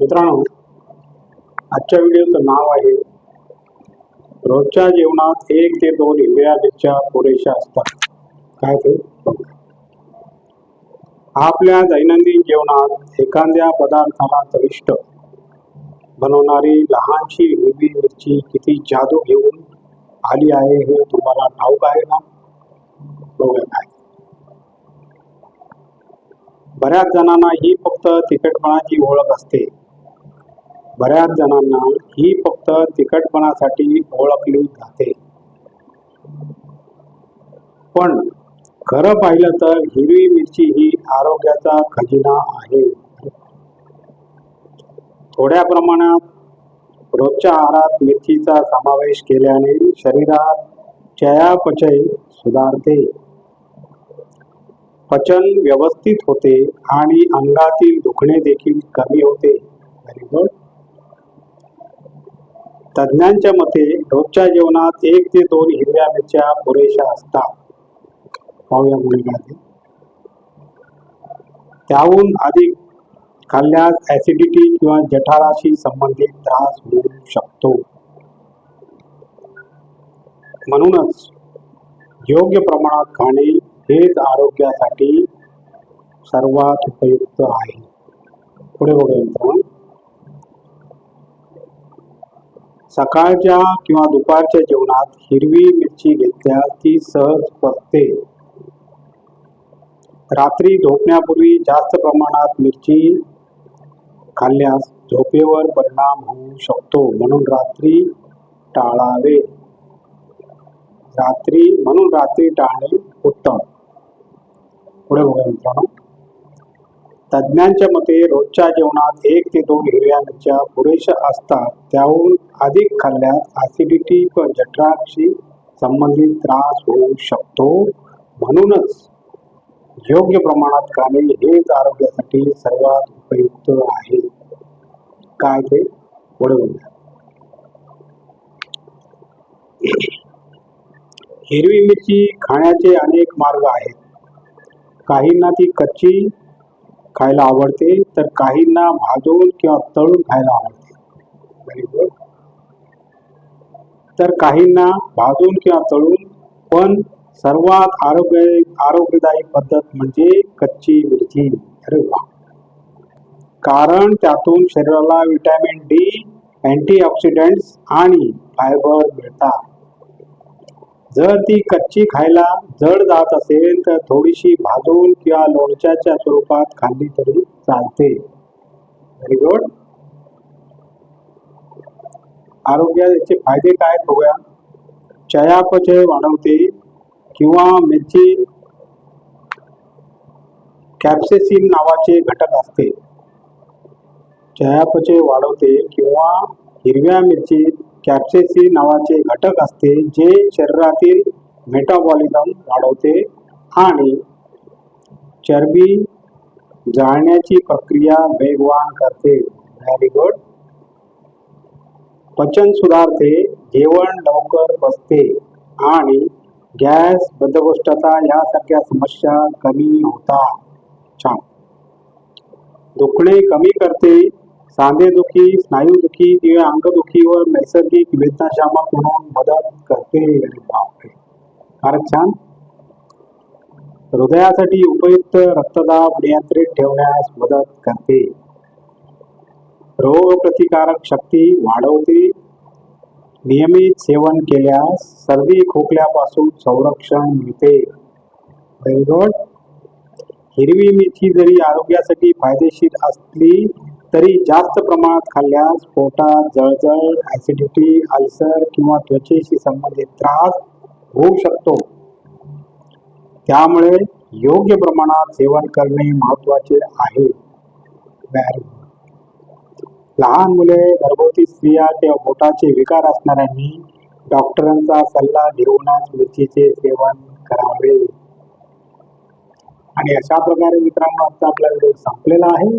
मित्रांनो आजच्या व्हिडिओचं नाव आहे रोजच्या जेवणात एक ते दोन हिरव्या मिरच्या पुरेशा असतात. काय ते? आपल्या दैनंदिन जेवणात एखाद्या पदार्थाला चविष्ट बनवणारी लहानशी हिरवी मिरची किती जादू घेऊन आली आहे हे तुम्हाला ठाऊक आहे ना बघूया काय. बऱ्याच जणांना ही फक्त तिखटपणाची ओळख असते. बऱ्याच जणांना ही फक्त तिखटपणासाठी ओळखली जाते. पण खरं पाहिलं तर हिरवी मिरची ही आरोग्याचा खजिना आहे. थोड्या प्रमाणात रोजच्या आहारात मिरचीचा समावेश केल्याने शरीरात चयापचय सुधारते. पचन व्यवस्थित होते आणि अंगातील दुखणे देखील कमी होते. व्हेरी गुड तज्ज्ञांच्या मते रोजच्या जेवणात एक ते दोन हिरव्या मिरच्या पुरेशा असतात. पाहूया पुढे त्याहून अधिक खाल्ल्यास ऍसिडिटी किंवा जठाराशी संबंधित त्रास होऊ शकतो. म्हणूनच योग्य प्रमाणात खाणे हेच आरोग्यासाठी सर्वात उपयुक्त आहे. पुढे बघूया मित्रांनो. सकाळच्या किंवा दुपारच्या जेवणात हिरवी मिरची घेतल्यास ती सहज पचते रात्री झोपण्यापूर्वी जास्त प्रमाणात मिरची खाल्ल्यास झोपेवर परिणाम होऊ शकतो म्हणून रात्री टाळावे. रात्री म्हणून रात्री टाळणे उत्तम. पुढे बघा मित्रांनो. तज्ज्ञांच्या मते रोजच्या जेवणात एक ते दोन हिरव्या मिरच्या पुरेशा असतात. त्याहून अधिक खाल्ल्यास ऍसिडिटी व जठराशी संबंधित त्रास होऊ शकतो. म्हणूनच योग्य प्रमाणात खाणे हेच आरोग्यासाठी सर्वात उपयुक्त आहे. काय ते? पुढे हिरवी मिरची खाण्याचे अनेक मार्ग आहेत. काहींना ती कच्ची खायला आवडते तर काहींना भाजून किंवा तळून खायला आवडते. व्हेरी गुड तर काहींना भाजून किंवा तळून पण सर्वात आरोग्य आरोग्यदायी पद्धत म्हणजे कच्ची मिरची. अरे वा. कारण त्यातून शरीराला विटॅमिन डी अँटीऑक्सिडंट्स आणि फायबर मिळतात. जर ती कच्ची खायला जड जात असेल तर थोडीशी भाजून किंवा लोणच्याच्या स्वरूपात खाल्ली तरी चालते. व्हेरी गुड आरोग्याचे फायदे काय बघूया. चयापचय वाढवते किंवा मिरची कॅप्सेसिन नावाचे घटक असते. चयापचय वाढवते किंवा हिरव्या मिरचीत कॅप्सेसिन नावाचे घटक असते जे शरीरातील मेटाबॉलिझम वाढवते आणि चरबी जाळण्याची प्रक्रिया वेगवान करते. व्हेरी गुड पचन सुधारते जेवण लवकर बसते आणि गॅस बद्धकोष्ठता यासारख्या समस्या कमी होतात. छान. दुखणे कमी करते सांधेदुखी स्नायूदुखी किंवा अंगदुखीवर नैसर्गिक वेदनाशामक म्हणून मदत करते. फारच छान. हृदयासाठी उपयुक्त रक्तदाब नियंत्रित ठेवण्यास मदत करते. रोगप्रतिकारक शक्ती वाढवते. नियमित सेवन केल्यास सर्दी खोकल्यापासून संरक्षण मिळते. हिरवी मिरची जरी आरोग्यासाठी फायदेशीर असली तरी जास्त प्रमाणात खाल्ल्यास पोटात जळजळ ऍसिडिटी अल्सर किंवा त्वचेशी संबंधित त्रास होऊ शकतो. त्यामुळे योग्य प्रमाणात सेवन करणे महत्त्वाचे आहे. लहान मुले गर्भवती स्त्रिया किंवा पोटाचे विकार असणाऱ्यांनी डॉक्टरांचा सल्ला घेऊनच मिरचीचे सेवन करावे. आणि अशा प्रकारे मित्रांनो आजचा आपला व्हिडिओ संपलेला आहे.